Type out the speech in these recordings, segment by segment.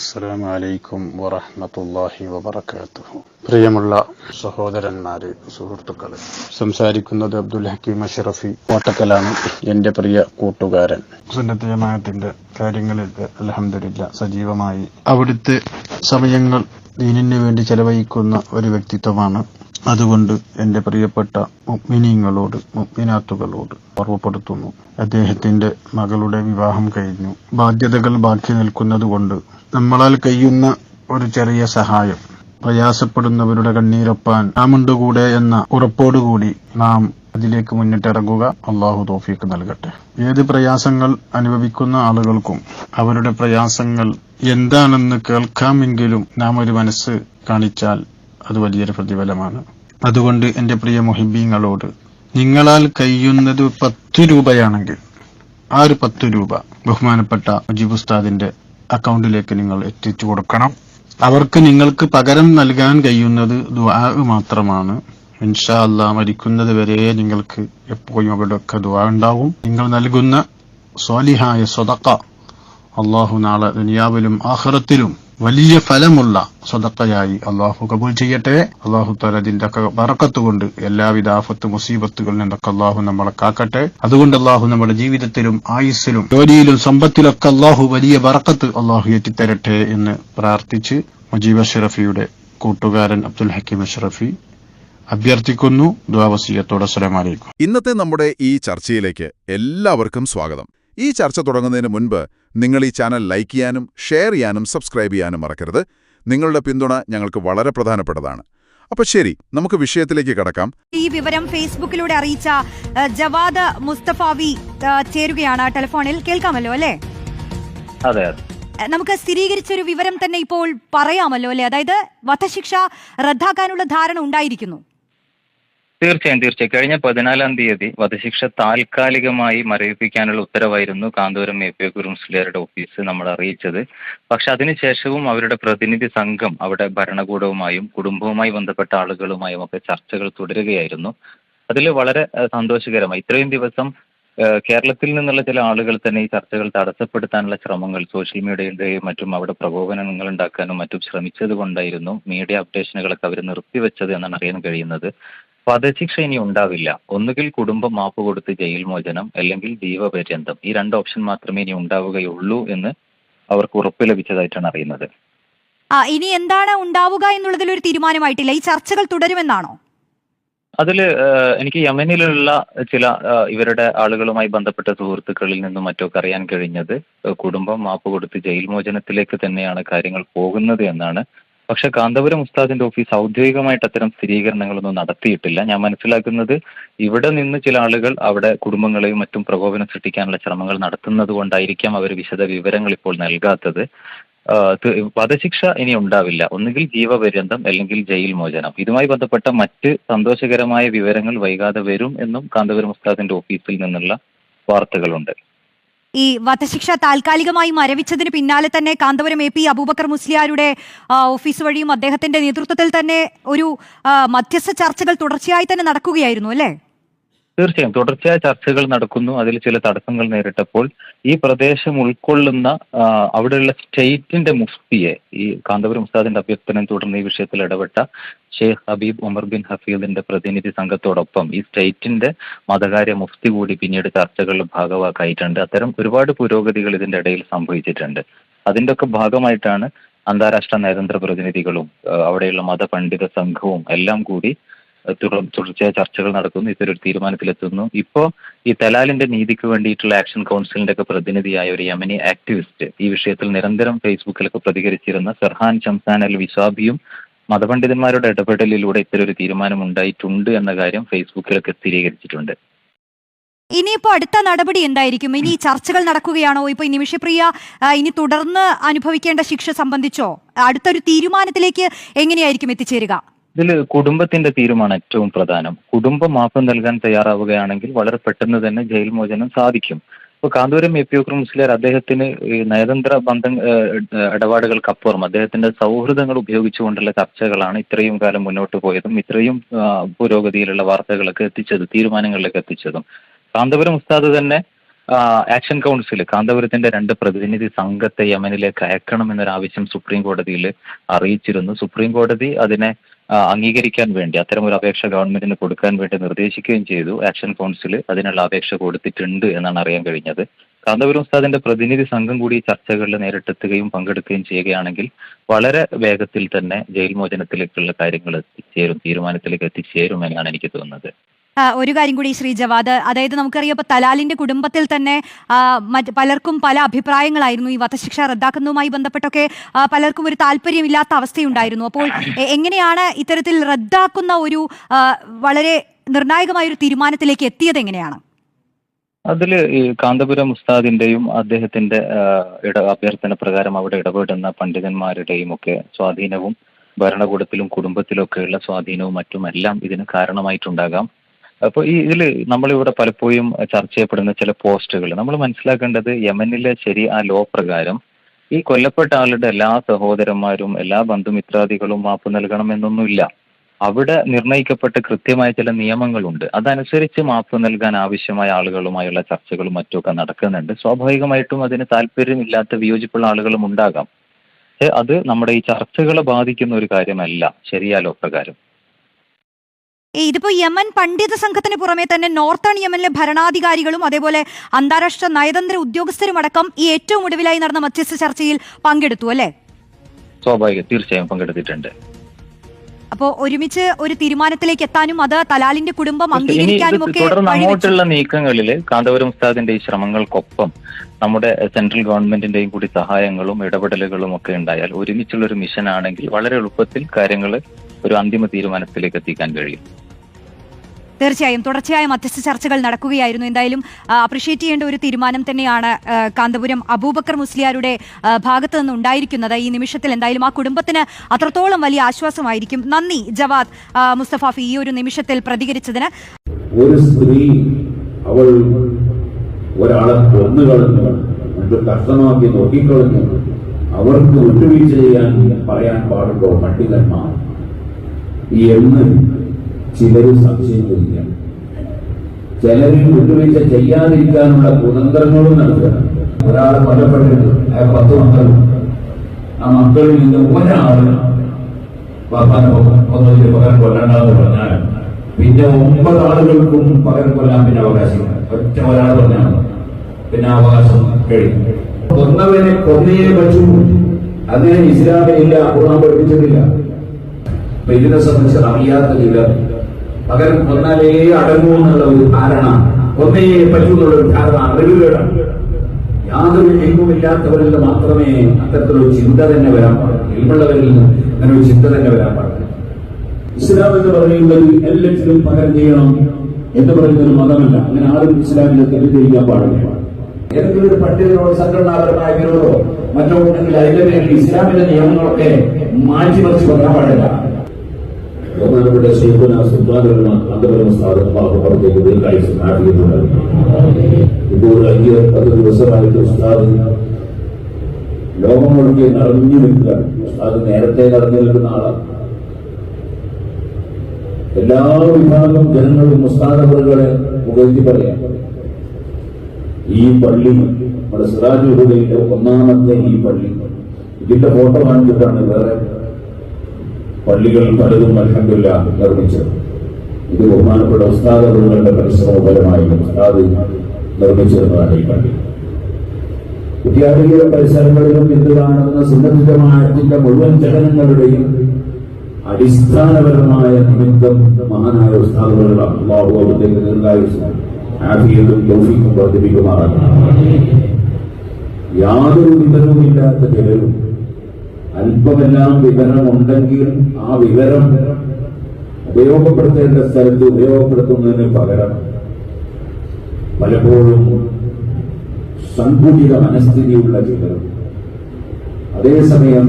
അസ്സലാമു അലൈക്കും വറഹ്മത്തുള്ളാഹി വബറകാതുഹു. പ്രിയമുള്ള സഹോദരന്മാരെ സുഹൃത്തുക്കളെ സംസാരിക്കുന്നത് അബ്ദുൽ ഹക്കീം അഷറഫി കോട്ടക്കലാണ് എന്റെ പ്രിയ കൂട്ടുകാരൻ. സുന്നത്ത് ജമാഅത്തിന്റെ കാര്യങ്ങളിൽ അലഹമില്ല സജീവമായി അവിടുത്തെ സമയങ്ങൾ ദീനിന് വേണ്ടി ചെലവഴിക്കുന്ന ഒരു വ്യക്തിത്വമാണ് അതുകൊണ്ട് എന്റെ പ്രിയപ്പെട്ട മുഗ്മിനീങ്ങളോട് മുഗ്മിനാത്തുകളോട് ഓർമ്മപ്പെടുത്തുന്നു. അദ്ദേഹത്തിന്റെ മകളുടെ വിവാഹം കഴിഞ്ഞു. ബാധ്യതകൾ ബാക്കി നിൽക്കുന്നത് കൊണ്ട് നമ്മളാൽ കഴിയുന്ന ഒരു ചെറിയ സഹായം. പ്രയാസപ്പെടുന്നവരുടെ കണ്ണീരൊപ്പാൻ നാമുണ്ട് കൂടെ എന്ന ഉറപ്പോടുകൂടി നാം അതിലേക്ക് മുന്നിട്ടിറങ്ങുക. അള്ളാഹു തോഫീക്ക് നൽകട്ടെ. ഏത് പ്രയാസങ്ങൾ അനുഭവിക്കുന്ന ആളുകൾക്കും അവരുടെ പ്രയാസങ്ങൾ എന്താണെന്ന് കേൾക്കാമെങ്കിലും നാം ഒരു മനസ്സ് കാണിച്ചാൽ അത് വലിയൊരു പ്രതിഫലമാണ്. അതുകൊണ്ട് എന്റെ പ്രിയ മൊഹിബീങ്ങളോട് നിങ്ങളാൽ കഴിയുന്നത് പത്ത് രൂപയാണെങ്കിൽ ആ ഒരു പത്ത് രൂപ ബഹുമാനപ്പെട്ട മുജീബ് ഉസ്താദിന്റെ അക്കൗണ്ടിലേക്ക് നിങ്ങൾ എത്തിച്ചു കൊടുക്കണം. അവർക്ക് നിങ്ങൾക്ക് പകരം നൽകാൻ കഴിയുന്നത് ദുആ മാത്രമാണ്. ഇൻഷാ അല്ല മരിക്കുന്നത് വരെ നിങ്ങൾക്ക് എപ്പോഴും അവിടെയൊക്കെ ദുആ ഉണ്ടാവും. നിങ്ങൾ നൽകുന്ന സ്വാലിഹായ സ്വതക്ക അള്ളാഹു നാളെ ദുനിയാവിലും ആഖിറത്തിലും വലിയ ഫലമുള്ള സ്വതക്കയായി അള്ളാഹു കബൂൽ ചെയ്യട്ടെ. അള്ളാഹു തലതിന്റെ വറക്കത്തുകൊണ്ട് എല്ലാവിധ ആഫത്ത് മുസീബത്തുകളിൽ നിന്നൊക്കെ അള്ളാഹു നമ്മളെ കാക്കട്ടെ. അതുകൊണ്ട് അള്ളാഹു നമ്മുടെ ജീവിതത്തിലും ആയുസ്സിലും ജോലിയിലും സമ്പത്തിലൊക്കെ അള്ളാഹു വലിയ വറക്കത്ത് അള്ളാഹു എത്തിത്തരട്ടെ എന്ന് പ്രാർത്ഥിച്ച് മുജീബ് അഷറഫിയുടെ കൂട്ടുകാരൻ അബ്ദുൽ ഹക്കീം അഷറഫി അഭ്യർത്ഥിക്കുന്നു. ദ്വാവസീയത്തോടെ അസ്സലാമലൈക്കും ഇന്നത്തെ നമ്മുടെ ഈ ചർച്ചയിലേക്ക് എല്ലാവർക്കും സ്വാഗതം. ഈ ചർച്ച തുടങ്ങുന്നതിന് മുൻപ് നിങ്ങൾ ഈ ചാനൽ ലൈക്ക് ചെയ്യാനും ഷെയർ ചെയ്യാനും സബ്സ്ക്രൈബ് ചെയ്യാനും മറക്കരുത്. നിങ്ങളുടെ പിന്തുണ ഞങ്ങൾക്ക് വളരെ പ്രധാനപ്പെട്ടതാണ്. അപ്പൊ ശരി നമുക്ക് വിഷയത്തിലേക്ക് കടക്കാം. ഈ വിവരം ഫേസ്ബുക്കിലൂടെ അറിയിച്ച ജവാദ് മുസ്തഫാവി ചേരുകയാണ് ടെലിഫോണിൽ. കേൾക്കാമല്ലോ അല്ലേ? അതെ നമുക്ക് സ്ഥിരീകരിച്ച നമുക്ക് സ്ഥിരീകരിച്ചൊരു വിവരം തന്നെ ഇപ്പോൾ പറയാമല്ലോ അല്ലേ? അതായത് വധശിക്ഷ റദ്ദാക്കാനുള്ള ധാരണ ഉണ്ടായിരിക്കുന്നു. തീർച്ചയായും തീർച്ചയായും. കഴിഞ്ഞ പതിനാലാം തീയതി വധശിക്ഷ താൽക്കാലികമായി മരവിപ്പിക്കാനുള്ള ഉത്തരവായിരുന്നു കാന്തപുരം എ പി മുസ്ലിയാരുടെ ഓഫീസ് നമ്മൾ അറിയിച്ചത്. പക്ഷെ അതിനുശേഷവും അവരുടെ പ്രതിനിധി സംഘം അവിടെ ഭരണകൂടവുമായും കുടുംബവുമായി ബന്ധപ്പെട്ട ആളുകളുമായും ഒക്കെ ചർച്ചകൾ തുടരുകയായിരുന്നു. അതിൽ വളരെ സന്തോഷകരമായി. ഇത്രയും ദിവസം കേരളത്തിൽ നിന്നുള്ള ചില ആളുകൾ തന്നെ ഈ ചർച്ചകൾ തടസ്സപ്പെടുത്താനുള്ള ശ്രമങ്ങൾ സോഷ്യൽ മീഡിയയുടെയും മറ്റും അവിടെ പ്രകോപനങ്ങൾ ഉണ്ടാക്കാനും മറ്റും ശ്രമിച്ചത് കൊണ്ടായിരുന്നു മീഡിയ അപ്ഡേഷനുകളൊക്കെ അവർ നിർത്തിവെച്ചത് എന്നാണ് അറിയാൻ കഴിയുന്നത്. വധശിക്ഷ ഇനി ഉണ്ടാവില്ല. ഒന്നുകിൽ കുടുംബം മാപ്പ് കൊടുത്ത് ജയിൽ മോചനം അല്ലെങ്കിൽ ജീവപര്യന്തം ഈ രണ്ട് ഓപ്ഷൻ മാത്രമേ ഇനി ഉണ്ടാവുകയുള്ളൂ എന്ന് അവർക്ക് ഉറപ്പ് ലഭിച്ചതായിട്ടാണ് അറിയുന്നത്. ആ ഇനി എന്താണ് ഉണ്ടാവുക എന്നുള്ളതിൽ ഒരു തീരുമാനമായിട്ടില്ല. ഈ ചർച്ചകൾ തുടരുമെന്നാണോ? അതിൽ എനിക്ക് യമനിലുള്ള ചില ഇവരുടെ ആളുകളുമായി ബന്ധപ്പെട്ട സുഹൃത്തുക്കളിൽ നിന്നും മറ്റൊക്കെ അറിയാൻ കഴിഞ്ഞത് കുടുംബം മാപ്പ് കൊടുത്ത് ജയിൽ മോചനത്തിലേക്ക് തന്നെയാണ് കാര്യങ്ങൾ പോകുന്നത് എന്നാണ് പക്ഷെ കാന്തപുരം ഉസ്താദിന്റെ ഓഫീസ് ഔദ്യോഗികമായിട്ട് അത്തരം സ്ഥിരീകരണങ്ങളൊന്നും നടത്തിയിട്ടില്ല. ഞാൻ മനസ്സിലാക്കുന്നത് ഇവിടെ നിന്ന് ചില ആളുകൾ അവിടെ കുടുംബങ്ങളെയും മറ്റും പ്രകോപനം സൃഷ്ടിക്കാനുള്ള ശ്രമങ്ങൾ നടത്തുന്നത് കൊണ്ടായിരിക്കാം അവർ വിശദ വിവരങ്ങൾ ഇപ്പോൾ നൽകാത്തത്. വധശിക്ഷ ഇനി ഉണ്ടാവില്ല. ഒന്നുകിൽ ജീവപര്യന്തം അല്ലെങ്കിൽ ജയിൽ മോചനം. ഇതുമായി ബന്ധപ്പെട്ട മറ്റ് സന്തോഷകരമായ വിവരങ്ങൾ വൈകാതെ വരും എന്നും കാന്തപുരം ഉസ്താദിന്റെ ഓഫീസിൽ നിന്നുള്ള വാർത്തകളുണ്ട്. ഈ വധശിക്ഷ താൽക്കാലികമായി മരവിച്ചതിന് പിന്നാലെ തന്നെ കാന്തപുരം എ പി അബൂബക്കർ മുസ്ലിയാരുടെ ഓഫീസ് വഴിയും അദ്ദേഹത്തിന്റെ നേതൃത്വത്തിൽ തന്നെ ഒരു മധ്യസ്ഥ ചർച്ചകൾ തുടർച്ചയായി തന്നെ നടക്കുകയായിരുന്നു അല്ലേ? തീർച്ചയായും. തുടർച്ചയായ ചർച്ചകൾ നടക്കുന്നു. അതിൽ ചില തടസ്സങ്ങൾ നേരിട്ടപ്പോൾ ഈ പ്രദേശം ഉൾക്കൊള്ളുന്ന അവിടെയുള്ള സ്റ്റേറ്റിന്റെ മുഫ്തിയെ ഈ കാന്തപുരം ഉസ്താദിന്റെ അഭ്യർത്ഥനയെ തുടർന്ന് ഈ വിഷയത്തിൽ ഇടപെട്ട ഷെയ്ഖ് ഹബീബ് ഉമർ ബിൻ ഹഫീദിന്റെ പ്രതിനിധി സംഘത്തോടൊപ്പം ഈ സ്റ്റേറ്റിന്റെ മതകാര്യ മുഫ്തി കൂടി പിന്നീട് ചർച്ചകളിൽ ഭാഗവാക്കായിട്ടുണ്ട്. അത്തരം ഒരുപാട് പുരോഗതികൾ ഇതിന്റെ ഇടയിൽ സംഭവിച്ചിട്ടുണ്ട്. അതിന്റെ ഒക്കെ ഭാഗമായിട്ടാണ് അന്താരാഷ്ട്ര നയതന്ത്ര പ്രതിനിധികളും അവിടെയുള്ള മതപണ്ഡിത സംഘവും എല്ലാം കൂടി തുടർച്ചയായ ചർച്ചകൾ നടക്കുന്നു. ഇതൊരു തീരുമാനത്തിലെത്തുന്നു. ഇപ്പോ ഈ തലാലിന്റെ നീതിക്ക് വേണ്ടിയിട്ടുള്ള ആക്ഷൻ കൗൺസിലിന്റെ ഒക്കെ പ്രതിനിധിയായ ഒരു യമനി ആക്ടിവിസ്റ്റ് ഈ വിഷയത്തിൽ നിരന്തരം ഫേസ്ബുക്കിലൊക്കെ പ്രതികരിച്ചിരുന്ന സർഹാൻ ഷംസാൻ അൽ വിസാബിയും മതപണ്ഡിതന്മാരുടെ ഇടപെടലിലൂടെ ഇത്തരം ഒരു തീരുമാനം ഉണ്ടായിട്ടുണ്ട് എന്ന കാര്യം ഫേസ്ബുക്കിലൊക്കെ സ്ഥിരീകരിച്ചിട്ടുണ്ട്. ഇനിയിപ്പോ അടുത്ത നടപടി എന്തായിരിക്കും? ഇനി ചർച്ചകൾ നടക്കുകയാണോ? ഇപ്പൊ നിമിഷപ്രിയ ഇനി തുടർന്ന് അനുഭവിക്കേണ്ട ശിക്ഷ സംബന്ധിച്ചോ? അടുത്തൊരു തീരുമാനത്തിലേക്ക് എങ്ങനെയായിരിക്കും എത്തിച്ചേരുക? ഇതിൽ കുടുംബത്തിന്റെ തീരുമാനം ഏറ്റവും പ്രധാനം. കുടുംബം മാപ്പ് നൽകാൻ തയ്യാറാവുകയാണെങ്കിൽ വളരെ പെട്ടെന്ന് തന്നെ ജയിൽ മോചനം സാധിക്കും. ഇപ്പോൾ കാന്തപുരം എ പി ഒക്ര മുസ്ലിയാർ അദ്ദേഹത്തിന് നയതന്ത്ര ബന്ധം ഇടപാടുകൾക്കപ്പുറം അദ്ദേഹത്തിന്റെ സൗഹൃദങ്ങൾ ഉപയോഗിച്ചുകൊണ്ടുള്ള ചർച്ചകളാണ് ഇത്രയും കാലം മുന്നോട്ട് പോയതും ഇത്രയും പുരോഗതിയിലുള്ള വാർത്തകളൊക്കെ എത്തിച്ചത് തീരുമാനങ്ങളിലേക്ക് എത്തിച്ചതും. കാന്തപുരം ഉസ്താദ് തന്നെ ആക്ഷൻ കൗൺസിൽ കാന്തപുരത്തിന്റെ രണ്ട് പ്രതിനിധി സംഘത്തെ യമനിലേക്ക് ആവശ്യം സുപ്രീം കോടതിയിൽ അറിയിച്ചിരുന്നു. സുപ്രീം കോടതി അതിനെ അംഗീകരിക്കാൻ വേണ്ടി അത്തരം ഒരു അപേക്ഷ ഗവൺമെന്റിന് കൊടുക്കാൻ വേണ്ടി നിർദ്ദേശിക്കുകയും ചെയ്തു. ആക്ഷൻ കൗൺസിൽ അതിനുള്ള അപേക്ഷ കൊടുത്തിട്ടുണ്ട് എന്നാണ് അറിയാൻ കഴിഞ്ഞത്. കാന്തപുരം ഉസ്താദിന്റെ പ്രതിനിധി സംഘം കൂടി ചർച്ചകളിൽ നേരിട്ടെത്തുകയും പങ്കെടുക്കുകയും ചെയ്യുകയാണെങ്കിൽ വളരെ വേഗത്തിൽ തന്നെ ജയിൽ മോചനത്തിലേക്കുള്ള കാര്യങ്ങൾ എത്തിച്ചേരും തീരുമാനത്തിലേക്ക് എത്തിച്ചേരും എന്നാണ് എനിക്ക് തോന്നുന്നത്. ഒരു കാര്യം കൂടി ശ്രീ ജവാദ്. അതായത് നമുക്കറിയാം ഇപ്പൊ തലാലിന്റെ കുടുംബത്തിൽ തന്നെ പലർക്കും പല അഭിപ്രായങ്ങളായിരുന്നു ഈ വധശിക്ഷ റദ്ദാക്കുന്നതുമായി ബന്ധപ്പെട്ടൊക്കെ പലർക്കും ഒരു താല്പര്യമില്ലാത്ത അവസ്ഥയുണ്ടായിരുന്നു. അപ്പോൾ എങ്ങനെയാണ് ഇത്തരത്തിൽ റദ്ദാക്കുന്ന ഒരു വളരെ നിർണായകമായ ഒരു തീരുമാനത്തിലേക്ക് എത്തിയത് എങ്ങനെയാണ്? അതിൽ ഈ കാന്തപുരം ഉസ്താദിന്റെയും അദ്ദേഹത്തിന്റെ അഭ്യർത്ഥന പ്രകാരം അവിടെ ഇടപെടുന്ന പണ്ഡിതന്മാരുടെയും ഒക്കെ സ്വാധീനവും ഭരണകൂടത്തിലും കുടുംബത്തിലും ഒക്കെയുള്ള സ്വാധീനവും മറ്റുമെല്ലാം ഇതിന് കാരണമായിട്ടുണ്ടാകാം. അപ്പോൾ ഈ ഇതിൽ നമ്മളിവിടെ പലപ്പോഴും ചർച്ച ചെയ്യപ്പെടുന്ന ചില പോസ്റ്റുകൾ നമ്മൾ മനസ്സിലാക്കേണ്ടത് യമനിലെ ശരി ആ ലോ പ്രകാരം ഈ കൊല്ലപ്പെട്ട ആളുടെ എല്ലാ സഹോദരന്മാരും എല്ലാ ബന്ധുമിത്രാദികളും മാപ്പ് നൽകണമെന്നൊന്നുമില്ല. അവിടെ നിർണയിക്കപ്പെട്ട കൃത്യമായ ചില നിയമങ്ങളുണ്ട്. അതനുസരിച്ച് മാപ്പ് നൽകാൻ ആവശ്യമായ ആളുകളുമായുള്ള ചർച്ചകളും മറ്റുമൊക്കെ നടക്കുന്നുണ്ട്. സ്വാഭാവികമായിട്ടും അതിന് താല്പര്യമില്ലാത്ത വിയോജിപ്പുള്ള ആളുകളും ഉണ്ടാകാം. അത് നമ്മുടെ ഈ ചർച്ചകളെ ബാധിക്കുന്ന ഒരു കാര്യമല്ല. ശരിയാലോ പ്രകാരം. ഇതിപ്പോ യമൻ പണ്ഡിത സംഘത്തിന് പുറമെ തന്നെ നോർത്തേൺ യമനിലെ ഭരണാധികാരികളും അതേപോലെ അന്താരാഷ്ട്ര നയതന്ത്ര ഉദ്യോഗസ്ഥരും അടക്കം ഈ ഏറ്റവും ഒടുവിലായി നടന്ന മധ്യസ്ഥ ചർച്ചയിൽ പങ്കെടുത്തു അല്ലേ? സ്വാഭാവികം. തീർച്ചയായും പങ്കെടുത്തിട്ടുണ്ട്. അപ്പോൾ ഒരുമിച്ച് ഒരു തീരുമാനത്തിലേക്ക് എത്താനും അത് തലാലിന്റെ കുടുംബം അംഗീകരിക്കാനും ഒക്കെ തുടർന്ന് അങ്ങോട്ടുള്ള നീക്കങ്ങളിൽ കാന്തപുരം ഉസ്താദിന്റെ ഈ ശ്രമങ്ങൾക്കൊപ്പം നമ്മുടെ സെൻട്രൽ ഗവൺമെന്റിന്റെയും കൂടി സഹായങ്ങളും ഇടപെടലുകളും ഒക്കെ ഉണ്ടായാൽ ഒരുമിച്ചുള്ള ഒരു മിഷൻ ആണെങ്കിൽ വളരെ എളുപ്പത്തിൽ കാര്യങ്ങൾ ഒരു അന്തിമ തീരുമാനത്തിലേക്ക് എത്തിക്കാൻ കഴിയും. തീർച്ചയായും. തുടർച്ചയായ മധ്യസ്ഥ ചർച്ചകൾ നടക്കുകയായിരുന്നു. എന്തായാലും അപ്രിഷ്യേറ്റ് ചെയ്യേണ്ട ഒരു തീരുമാനം തന്നെയാണ് കാന്തപുരം അബൂബക്കർ മുസ്ലിയാരുടെ ഭാഗത്തു നിന്ന് ഉണ്ടായിരിക്കുന്നത്. ഈ നിമിഷത്തിൽ എന്തായാലും ആ കുടുംബത്തിന് അത്രത്തോളം വലിയ ആശ്വാസമായിരിക്കും. നന്ദി ജവാദ് മുസ്തഫാഫി ഈ ഒരു നിമിഷത്തിൽ പ്രതികരിച്ചതിന്. ഒരു സ്ത്രീ അവൾ ഒരാളെ കൊന്നുകളഞ്ഞു കഷ്ടമാക്കി നോക്കിക്കളഞ്ഞു അവർക്ക് വിട്ടുവീഴ്ച ചെയ്യാൻ പറയാൻ പാടുണ്ടോ? പണ്ഡിതന്മാർ എന്ന് ചിലര് സംശയം ചോദിക്കാം ചിലര് വിട്ടുവീഴ്ച ചെയ്യാതിരിക്കാനുള്ള കുതന്ത്രങ്ങളും നടത്തുക ഒരാൾ കൊല്ലപ്പെട്ടിട്ട് ആ പത്ത് മക്കളും ആ മക്കളിൽ നിന്ന് ഒരാൾ വാപ്പാനെ ഒന്നിന് പകരം കൊല്ലണ്ടെന്ന് പറഞ്ഞാൽ പിന്നെ ഒമ്പത് ആളുകൾക്കും പകരം കൊല്ലാൻ പിന്നെ അവകാശം ഒറ്റ ഒരാൾ പറഞ്ഞാൽ പിന്നെ അവകാശം കഴിയും. കൊന്നവനെ കൊന്നേ പറ്റൂ. അതിനെ ഇസ്ലാമിലില്ല ഖുർആൻ പഠിപ്പിച്ചിട്ടില്ല അപ്പൊ ഇതിനെ സംബന്ധിച്ച് അറിയാത്ത ചിലർ പകരം കൊന്നാലേ അടങ്ങൂ എന്നുള്ള ഒരു ധാരണ ഒന്നേ പറ്റൂ എന്നുള്ള ഒരു ധാരണ അറിവുകളാണ് യാതൊരു ഇല്ലാത്തവരിൽ മാത്രമേ അത്തരത്തിലൊരു ചിന്ത തന്നെ വരാൻ പാടുള്ളൂ. ഇൽമുള്ളവരിൽ നിന്ന് അങ്ങനെ ഒരു ചിന്ത തന്നെ വരാൻ പാടില്ല ഇസ്ലാം എന്ന് പറയുന്നത് എല്ലാത്തിലും പകരം ചെയ്യണം എന്ന് പറയുന്ന ഒരു മതമല്ല. അങ്ങനെ ആരും ഇസ്ലാമിനെ തെറ്റിദ്ധരിക്കാൻ പാടില്ല. ഏതെങ്കിലും ഒരു പണ്ഡിതനോ സംഘടനാപരമായ വിരോധമോ മറ്റോ ഉണ്ടെങ്കിൽ അതിന്റെ ഇസ്ലാമിന്റെ നിയമങ്ങളൊക്കെ മാറ്റിമറിച്ച് പറയാൻ പാടില്ല. ബഹുമാനപ്പെട്ട ശൈഖുന സുൽത്താനുൽ അന്തപരം സ്ഥാപനം പുറത്തേക്ക് ദീർഘായുസ് നാട്ടിക്കുന്നുണ്ട് ഇപ്പോൾ അഞ്ച് പത്ത് ദിവസമായിട്ട് ഉസ്താദ് ലോകം മുഴുവൻ നിറഞ്ഞു നിൽക്കുക ഉസ്താദ് നേരത്തെ നിറഞ്ഞു നിൽക്കുന്ന ആളാണ്. എല്ലാ വിഭാഗം ജനങ്ങളും ഉസ്താദവറുകളെ മുഖത്തി പറയാം. ഈ പള്ളി നമ്മുടെ സിറാജ് ഒന്നാമത്തെ ഈ പള്ളി. ഇതിന്റെ ഫോട്ടോ കാണിച്ചിട്ടാണ് വേറെ പള്ളികൾ പലതും അലഹമില്ല നിർമ്മിച്ചത്. ഇത് ബഹുമാനപ്പെട്ട ഉസ്താദവറുകളുടെ പരിശ്രമപരമായി ഉസ്താദ് നിർമ്മിച്ചിരുന്നതാണ് ഈ പള്ളി. വിദ്യാർത്ഥികളുടെ പരിസരങ്ങളിലും ഇത് കാണുന്ന സുന്നതമായത്തിന്റെ മുഴുവൻ ചടങ്ങുകളുടെയും അടിസ്ഥാനപരമായ നിമിത്തം മഹാനായ ഉസ്താദുകളാണ്. യാതൊരു വിവരവുമില്ലാത്ത ചിലരും അല്പമെല്ലാം വിവരമുണ്ടെങ്കിൽ ആ വിവരം ഉപയോഗപ്പെടുത്തേണ്ട സ്ഥലത്ത് ഉപയോഗപ്പെടുത്തുന്നതിന് പകരം പലപ്പോഴും സങ്കുചിത മനസ്ഥിതിയുള്ള ചിലർ. അതേസമയം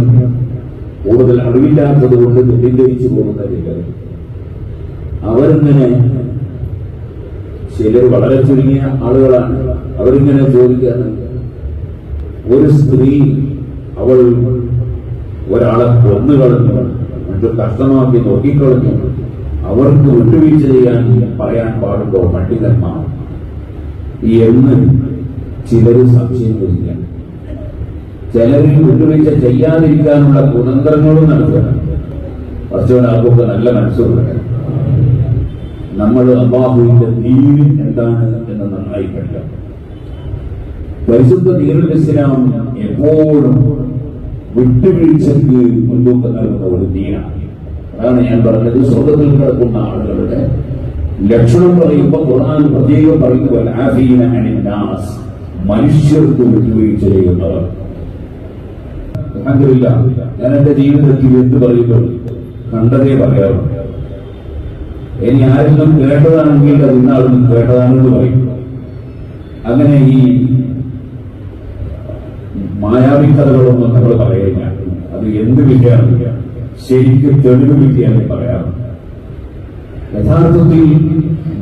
കൂടുതൽ അറിവില്ലാത്തത് കൊണ്ട് തെറ്റിദ്ധരിച്ചു പോകുന്ന ചിലർ. അവരിങ്ങനെ ചിലർ വളരെ ചുരുങ്ങിയ ആളുകളാണ്. അവരിങ്ങനെ ചോദിക്കാറുണ്ട്. ഒരു സ്ത്രീ അവൾ ഒരാളെ കൊന്നു കളഞ്ഞു എന്നിട്ട് കഷ്ടമാക്കി നോക്കിക്കളഞ്ഞു. അവർക്ക് വിട്ടുവീഴ്ച ചെയ്യാൻ പറയാൻ പാടുണ്ടോ പണ്ഡിതന്മാർ എന്ന് ചിലര് സംശയം ചോദിക്കുകയാണ് ചിലരിൽ വിട്ടുവീഴ്ച ചെയ്യാതിരിക്കാനുള്ള കുതന്ത്രങ്ങളും നടത്തണം കുറച്ചുകൂടെ നല്ല മനസ്സുള്ള നമ്മൾ അബാഹുവിന്റെ ദീൻ എന്താണ് എന്ന് നന്നായി കണ്ടു പരിശുദ്ധ ദീനുൽ ഇസ്ലാം എപ്പോഴും വിട്ടുവീഴ്ചയ്ക്ക് മുൻതൂക്കം നൽകുന്ന ഒരു ദീനാണ്. അതാണ് ഞാൻ പറഞ്ഞത്. സ്വർഗത്തിൽ കിടക്കുന്ന ആളുകളുടെ ലക്ഷണം പറയുമ്പോൾ ഖുർആൻ പ്രത്യേകം പറയുന്നത് മനുഷ്യർക്ക് വിട്ടുവീഴ്ച ചെയ്യുന്നവർ. അൽഹംദുലില്ല ഞാൻ എന്റെ ജീവിതത്തിൽ എന്ത് പറയുമ്പോൾ കണ്ടതേ പറയാറുണ്ട് ഇനി ആരെങ്കിലും കേട്ടതാണെങ്കിൽ അത് ഇന്നാളൊന്നും കേട്ടതാണെന്ന് പറയും. അങ്ങനെ ഈ മായാവി കഥകളൊന്നും നമ്മൾ പറയുക അത് എന്ത് വിദ്യയാണ്? ശരിക്കും തെളിവ് വിദ്യയാണ് പറയാറ്. യഥാർത്ഥത്തിൽ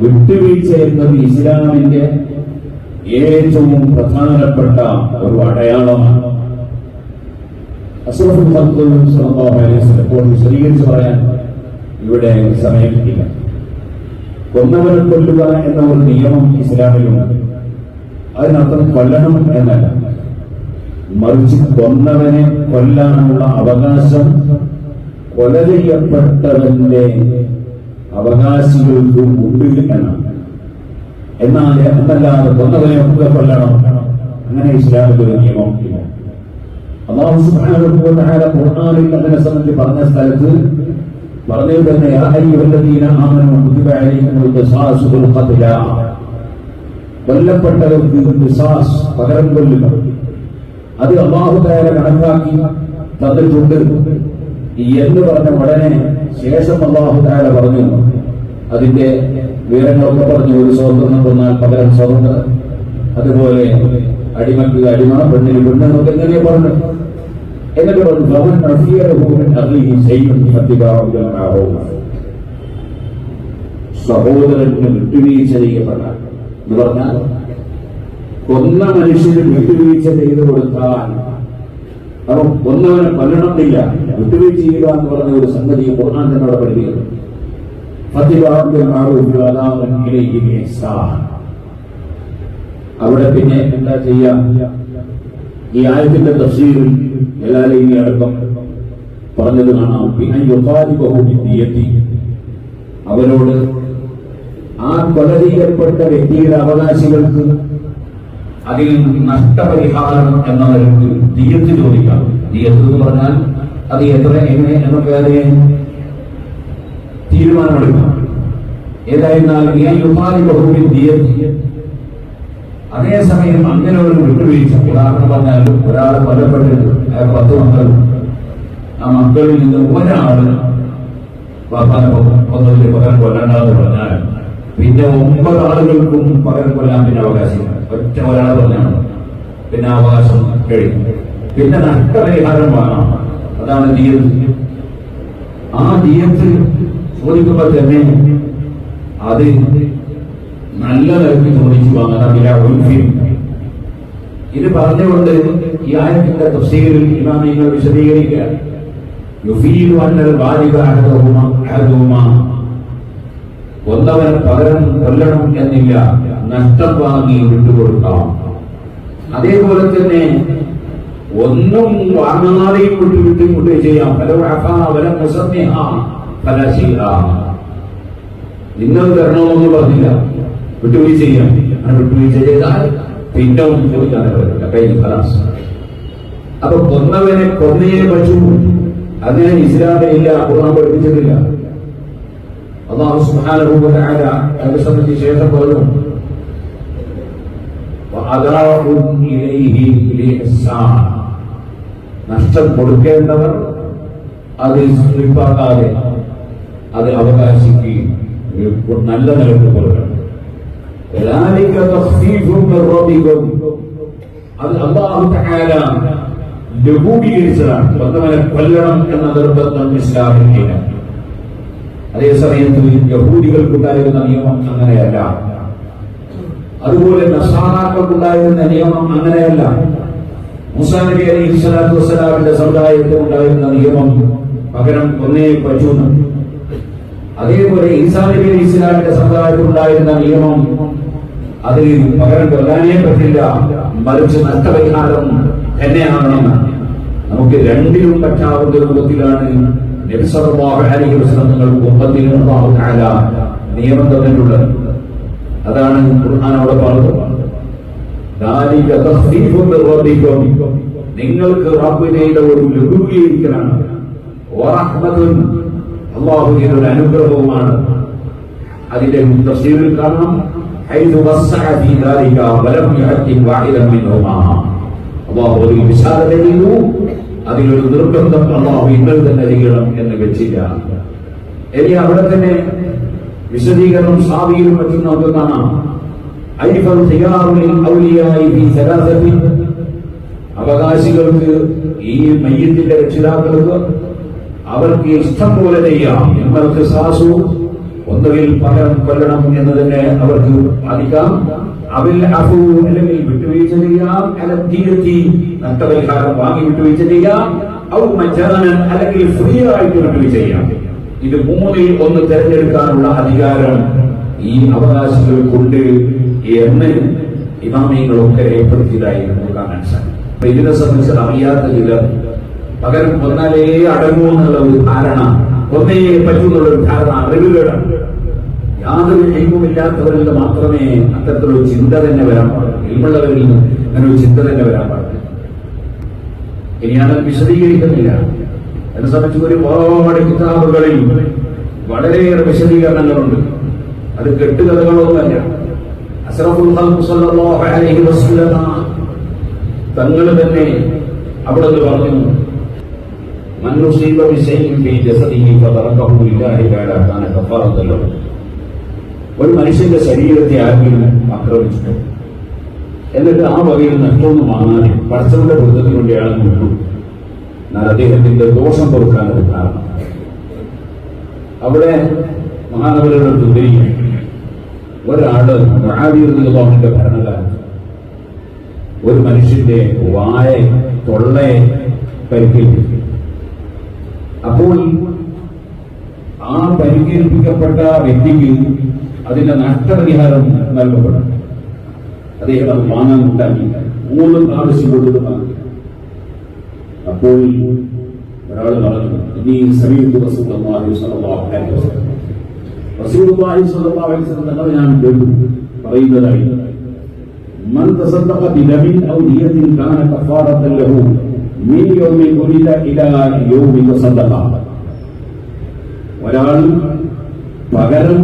വിട്ടുവീഴ്ച എന്നത് ഇസ്ലാമിന്റെ ഏറ്റവും പ്രധാനപ്പെട്ട ഒരു അടയാളമാണ്. വിശദീകരിച്ച് പറയാൻ ഇവിടെ സമയമില്ല. കൊന്നവരെ കൊല്ലുക എന്ന ഒരു നിയമം ഇസ്ലാമിലുണ്ട്. അതിനർത്ഥം കൊല്ലണം എന്നല്ല. മറിച്ച് കൊന്നവനെ കൊല്ലാനുള്ള അവകാശം കൊല ചെയ്യപ്പെട്ടവന്റെ അവകാശികൾക്കും ഉണ്ട് എന്നാണ്. എന്നാൽ എന്നല്ലാതെ കൊന്നവനെ ഒക്കെ കൊല്ലണം. അങ്ങനെ ഇസ്ലാമിന്റെ ഒരു നിയമം അള്ളാഹു ഖുർആനിൽ അതിനെ സംബന്ധിച്ച് പറഞ്ഞ സ്ഥലത്ത് പറഞ്ഞത് തന്നെ യാ അയ്യുഹല്ലദീന ആമനു കുതിബ ഖിസാസു ഖത്ല. കൊല്ലപ്പെട്ടവർക്ക് ഖിസാസ്? പകരം കൊല്ലുക. അത് അള്ളാഹു തആല കണക്കാക്കി തന്നിട്ടുണ്ട്. എന്ന് പറഞ്ഞ ഉടനെ ശേഷം അള്ളാഹു തആല പറഞ്ഞു. അതിന്റെ വിവരങ്ങളൊക്കെ പറഞ്ഞു. ഒരു സ്വാതന്ത്ര്യം വന്നാൽ പകരം സ്വാതന്ത്ര്യം അതുപോലെ അടിമക്ക് അടിമ പെണ്ണിന് പെണ്ണ് എന്നൊക്കെ എങ്ങനെ പറഞ്ഞു? എന്നിട്ട് പറഞ്ഞു ഭവൻ സഹോദരന് വിട്ടുവീഴ്ച ചെയ്യപ്പെട്ട എന്ന് പറഞ്ഞാൽ കൊന്ന മനുഷ്യന് വിട്ടുവീഴ്ച ചെയ്തു കൊടുത്താൽ അപ്പൊ കൊന്നവനെ കൊല്ലണമെന്നില്ല വിട്ടുവീഴ്ച ചെയ്യുക എന്ന് പറഞ്ഞ ഒരു സംഗതി ഖുർആൻ എന്നോട് പഠിപ്പിക്കുന്നു. അവിടെ പിന്നെ എന്താ ചെയ്യാ? ഈ ആയത്തിന്റെ തഫ്സീറിൽ എല്ലാവരെയും അടക്കം പറഞ്ഞത് കാണാം. പിന്നെ യുദ്ധാധിപതി അവരോട് ആ കൊല ചെയ്യപ്പെട്ട വ്യക്തിയുടെ അവകാശികൾക്ക് അതിൽ നഷ്ടപരിഹാരം എന്ന നിലയ്ക്ക് തീയത്ത് ചോദിക്കാം. തീയത്ത് എന്ന് പറഞ്ഞാൽ അത് എത്ര എങ്ങനെ എന്നൊക്കെ അതിനെ തീരുമാനമെടുക്കാം. ഏതായിരുന്നാലും ഈ യുദ്ധാധിപതി തീയത്ത് അതേസമയം അങ്ങനെ ഒരു വിട്ടുവീഴ്ച. ഉദാഹരണം പറഞ്ഞാൽ ഒരാൾ കൊല്ലപ്പെട്ടിട്ട് അയാൾ പത്ത് മക്കൾ. ആ മക്കളിൽ നിന്ന് ഒരാൾ വാപ്പാനെ കൊന്നതിന് പകരം കൊല്ലണ്ടെന്ന് പറഞ്ഞാൽ പിന്നെ ഒമ്പത് ആളുകൾക്കും പകരം കൊല്ലാൻ പിന്നെ അവകാശമില്ല. ഒറ്റ ഒരാൾ പറഞ്ഞാണ് പിന്നെ അവകാശം കഴിയും. പിന്നെ നഷ്ടപരിഹാരം വേണം അതാണ് തീയത്ത് ആ തീയത്ത് ചോദിക്കുമ്പോൾ തന്നെ അത് നല്ല നിലയ്ക്ക് ചോദിച്ചു വാങ്ങാൻ ഉൽഫിൻ ഇത് പറഞ്ഞുകൊണ്ട് ഈ ആയത്തിന്റെ തഫ്സീറിൽ ഇമാമിങ്ങൾ വിശദീകരിക്കുക. യുഫീൽ വന്നൽ ബാലിക അഹദഹുമ അഹദഹുമ. കൊന്നവൻ പകരം കൊല്ലണം എന്നില്ല നഷ്ടം വാങ്ങി വിട്ടുകൊടുക്കാം. അതേപോലെ തന്നെ ഒന്നും വാങ്ങാതെയും വിട്ടുവിട്ട് കൊണ്ട് ചെയ്യാം. പല വലം മുസമ്മിഹ പല ഇന്നത് തരണമെന്ന് പറഞ്ഞില്ല. വിട്ടുവീഴ്ച ചെയ്യാം. അങ്ങനെ വിട്ടുവീഴ്ച ചെയ്താൽ പിന്നെ അപ്പൊ കൊന്നവനെ കൊന്നയെ പറ്റൂ. അതിനെ ഇസ്ലാമില്ല പൂർണം പഠിപ്പിച്ചിട്ടില്ല. അള്ളാഹു സുഹാനുഭൂതനായ പരിശ്രമിച്ച ശേഷം പറഞ്ഞു നഷ്ടം കൊടുക്കേണ്ടവർ അത് സ്വീപ്പാക്കാതെ അത് അവകാശിക്കുകയും നല്ല നിലയ്ക്ക് കൊടുക്കണം. അത് അള്ളാഹു ലഘൂകരിച്ചതാണ്. ബന്ധവനെ കൊല്ലണം എന്ന നിർബന്ധം ഇസ്ലാമിനില്ല. അതേസമയത്ത് യഹൂദികൾക്കുണ്ടായിരുന്ന നിയമം അങ്ങനെയല്ല. അതുപോലെ നസാറാക്കൾക്കുണ്ടായിരുന്ന നിയമം അങ്ങനെയല്ല. മുസാ നബി അലൈഹി വസ്സലാമിന്റെ സമുദായത്തിൽ ഉണ്ടായിരുന്ന നിയമം പകരം ഒന്നേ പറ്റൂന്ന്. അതേപോലെ ഈസാ നബി അലൈഹി ഇസ്ലാമിന്റെ സമുദായത്തിൽ ഉണ്ടായിരുന്ന നിയമം അതിൽ പകരം കൊല്ലാനേ പറ്റില്ല. മറിച്ച് നഷ്ടപരിഹാരം തന്നെയാണെന്ന് നമുക്ക് രണ്ടിലും പറ്റാവുന്ന രൂപത്തിലാണ് നിങ്ങൾക്ക് കുമ്പത്തിൽ നിയമം തന്നിട്ടുള്ളത് അതാണ് ഖുർആാനോട് പറഞ്ഞത്. നിങ്ങൾക്ക് റബ്ബിനയുടെ ഒരു ലഘൂകീകരിക്കലാണ് അള്ളാഹുവിന്റെ ഒരു അനുഗ്രഹവുമാണ്. അതിന്റെ തഫ്സീറിൽ കാണണം അള്ളാഹു വിശാലത അതിലൊരു നിർബന്ധം അള്ളാഹു ഇന്നൽ തന്നെ ചെയ്യണം എന്ന് വെച്ചില്ല. ഇനി അവിടെ തന്നെ വിശദീകരണം സാവിയിലും മറ്റും നമുക്ക് കാണാം. അവകാശികൾക്ക് ഈ മയ്യത്തിന്റെ രക്ഷിതാക്കൾക്ക് അവർക്ക് ഇഷ്ടം പോലെ ചെയ്യാം. നിങ്ങൾക്ക് സാസു ഒന്നുകിൽ പകരം കൊല്ലണം എന്ന് തന്നെ അവർക്ക് അഫു അല്ലെങ്കിൽ വിട്ടുവീഴ്ച ചെയ്യാം. നഷ്ടപരിഹാരം വാങ്ങി വിട്ടുവീഴ്ച ചെയ്യാം. അല്ലെങ്കിൽ ഫ്രീ ആയിട്ട് വിട്ടുവീഴ്ച ചെയ്യാം. ഇത് മൂന്നിൽ ഒന്ന് തിരഞ്ഞെടുക്കാനുള്ള അധികാരം ഈ അവകാശികൾക്കുണ്ട് എന്ന് ഇമാമിയങ്ങളൊക്കെ ഏർപ്പെടുത്തിയതായി നമുക്ക് കാണാൻ സാധിക്കും. ഇതിനെ സംബന്ധിച്ച് അറിയാത്ത ചിലർ പകരം ഒന്നാലേ അടങ്ങൂ എന്നുള്ള ഒരു ധാരണ. ഒന്നേ പറ്റൂ എന്നുള്ള ഒരു ധാരണ അറിവുകളാണ്. യാതൊരു എൽമുമില്ലാത്തവരിൽ മാത്രമേ അത്തരത്തിലൊരു ചിന്ത തന്നെ വരാൻ പാടുള്ളൂ. എൽമുള്ളവരിൽ നിന്ന് അങ്ങനെ ഒരു ചിന്ത തന്നെ വരാൻ പാടില്ല. ഇനിയാണ് വിശദീകരിക്കുന്നില്ല. എന്നെ സംബന്ധിച്ച് ഒരുപാട് കിതാബുകളിൽ വളരെയേറെ വിശദീകരണങ്ങളുണ്ട്. അത് കെട്ടുകഥകളൊന്നുമല്ല. തങ്ങൾ തന്നെ അവിടെ പറഞ്ഞു മനുസീബ വിഷയം ഒരു മനുഷ്യന്റെ ശരീരത്തെ ആരെങ്കിലും ആക്രമിച്ചിട്ടോ എന്നിട്ട് ആ വകയിൽ നഷ്ടമൊന്നും വാങ്ങാതെ പടച്ചവന്റെ ബുദ്ധത്തിന് വേണ്ടി അയാൾ നിന്നു എന്നാൽ അദ്ദേഹത്തിന്റെ ദോഷം പൊറുക്കാൻ ഒരു കാരണം. അവിടെ മഹാനവരുടെ തുതിരിക്കും ഒരാൾ മഹാവീറിന്റെ ഭരണകാലത്ത് ഒരു മനുഷ്യന്റെ വായ തൊള്ളയെ പരിക്കേൽപ്പിക്കും. അപ്പോൾ ആ പരിക്കേൽപ്പിക്കപ്പെട്ട വ്യക്തിക്ക് അതിന്റെ നഷ്ടപരിഹാരം നൽകപ്പെടും അദ്ദേഹം അത് വാങ്ങാൻ ഉണ്ടാക്കിയില്ല മൂന്ന് പ്രാവശ്യം കൊടുത്ത് വാങ്ങി അപ്പോൾ ഒരാൾ പറഞ്ഞു ഇനി സമീപത്ത് റസൂലുള്ളാഹി സ്വല്ലല്ലാഹു അലൈഹി വസല്ലം റസൂലുള്ളാഹി സ്വല്ലല്ലാഹു അലൈഹി വസല്ലം തങ്ങൾ ഞാൻ കേട്ടു പറയുന്നതായി من تصدق بدم او دية كان كفارة له من يوم ولد الى يوم تصدق ഒരാൾ പകരം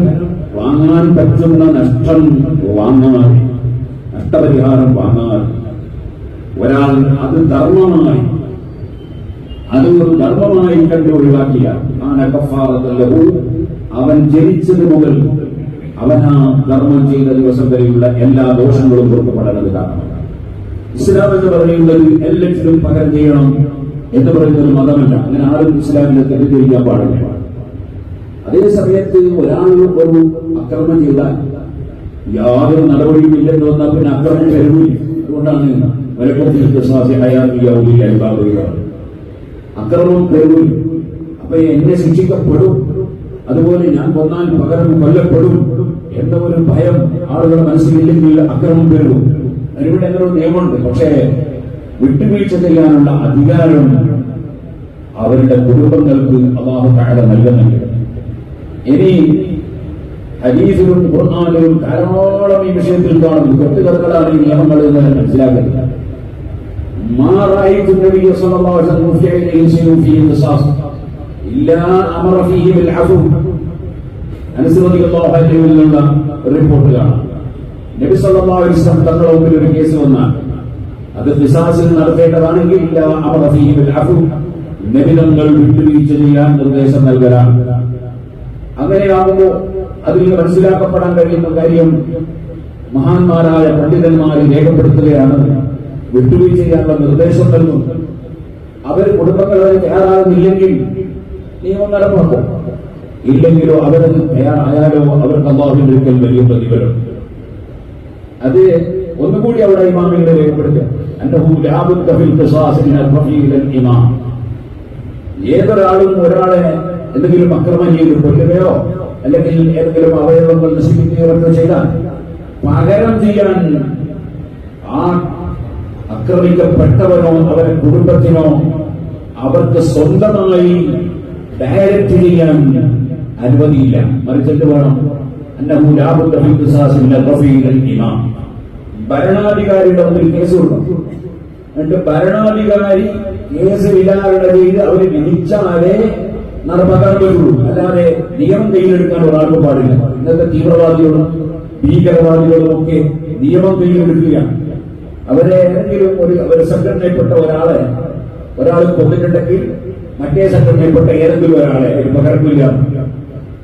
വാങ്ങാൻ പറ്റുന്ന നഷ്ടം വാങ്ങാൻ നഷ്ടപരിഹാരം വാങ്ങാൻ. ഒരാൾ അത് ധർമ്മമായി അത് ഒരു ധർമ്മമായി കണ്ട് ഒഴിവാക്കിയ ആനക്കഫാറത്തല്ലഹു അവൻ ജനിച്ചത് മുതൽ അവൻ ആ ധർമ്മം ചെയ്ത ദിവസം വരെയുള്ള എല്ലാ ദോഷങ്ങളും പുറത്തുപെടേണ്ടത് കാരണം. ഇസ്ലാം എന്ന് പറയുന്നത് എല്ലാറ്റിലും പകരം ചെയ്യണം എന്ന് പറയുന്ന ഒരു മതമല്ല. അങ്ങനെ ആരും ഇസ്ലാമിനെ തെറ്റിദ്ധരിക്കാൻ പാടില്ല. അതേ സമയത്ത് ഒരാൾ ഒരു അക്രമം ചെയ്താൽ യാതൊരു നടപടിയും ഇല്ലെന്ന് വന്നാൽ പിന്നെ അക്രമം വരുന്നില്ല. അതുകൊണ്ടാണ് അക്രമം പെരുവിൽ അപ്പൊ എന്നെ ശിക്ഷിക്കപ്പെടും. അതുപോലെ ഞാൻ കൊന്നാൽ പകരം കൊല്ലപ്പെടും എന്ന ഭയം ആളുകളുടെ മനസ്സിലില്ലെങ്കിൽ അക്രമം പെരുകും അതിനിവിടെ ഒരു നിയമമുണ്ട്? പക്ഷേ വിട്ടുവീഴ്ച ചെയ്യാനുള്ള അധികാരം അവരുടെ കുടുംബങ്ങൾക്ക് അള്ളാഹു താഴെ നൽകുന്നുണ്ട്. ഇനി ഹരീസിലും ഖുർആാനിലും ധാരാളം ഈ വിഷയത്തിൽ കാണുന്നു. കൊത്തു കഥകളാണ് ഈ നിയമങ്ങൾ എന്ന് മനസ്സിലാക്കുന്നത്. റിപ്പോർട്ട് കാണാം. നബി സല്ലല്ലാഹു അലൈഹി വസല്ലം തങ്ങളുടെ മുമ്പിൽ ഒരു കേസ് വന്നാൽ അത് ഫിസാസിൽ നടത്തേണ്ടതാണെങ്കിൽ നബി തങ്ങൾ വിട്ടുവീഴ്ച ചെയ്യാൻ നിർദ്ദേശം നൽകരാ അങ്ങനെയാകുമ്പോൾ അതിൽ നിന്ന് മനസ്സിലാക്കപ്പെടാൻ കഴിയുന്ന കാര്യം മഹാന്മാരായ പണ്ഡിതന്മാരെ രേഖപ്പെടുത്തുകയാണ്. വിട്ടുവീഴ്ച ചെയ്യാനുള്ള നിർദ്ദേശം നൽകും അവർ കുടുംബങ്ങൾ അതിന് തയ്യാറാകുന്നില്ലെങ്കിൽ നിയമം നടപ്പാക്കും. ഇല്ലെങ്കിലോ അവരത് തയ്യാറായാലോ അവർക്ക് അള്ളാഹുവിന്റെ ഒരിക്കൽ വലിയ പ്രതിഫലം അത് ഒന്നുകൂടി അവിടെ ഇമാമിനെ രേഖപ്പെടുത്തുക. ഏതൊരാളും ഒരാളെ എന്തെങ്കിലും അക്രമം ചെയ്ത് കൊല്ലുകയോ അല്ലെങ്കിൽ ഏതെങ്കിലും അവയവങ്ങൾ നശിപ്പിക്കുകയോ ഒക്കെ ചെയ്താൽ പകരം ചെയ്യാൻ ആ ആക്രമിക്കപ്പെട്ടവനോ അവരുടെ കുടുംബത്തിനോ അവർക്ക് സ്വന്തമായി ഡയറക്റ്റ് ചെയ്യാൻ അനുമതിയില്ല. മറിച്ച് വേണം? ഭരണാധികാരിയുടെ മുമ്പിൽ കേസ് കൊടുക്കും എന്നിട്ട് ഭരണാധികാരി കേസ് വിചാരണ ചെയ്ത് അവർ വിധിച്ചാലേ നടപ്പാക്കാൻ പറ്റുള്ളൂ അല്ലാതെ നിയമം കയ്യിലെടുക്കാൻ ഒരാൾക്കും പാടില്ല. ഇന്നത്തെ തീവ്രവാദികളും ഭീകരവാദികളും ഒക്കെ നിയമം കയ്യിലെടുക്കുകയാണ്. അവരെ ഏതെങ്കിലും ഒരു ഒരു സംഘടനയിൽപ്പെട്ട ഒരാളെ ഒരാൾ കൊന്നിട്ടുണ്ടെങ്കിൽ മറ്റേ സംഘടനയിൽപ്പെട്ട ഏതെങ്കിലും ഒരാളെ ഒരു പകർപ്പില്ല.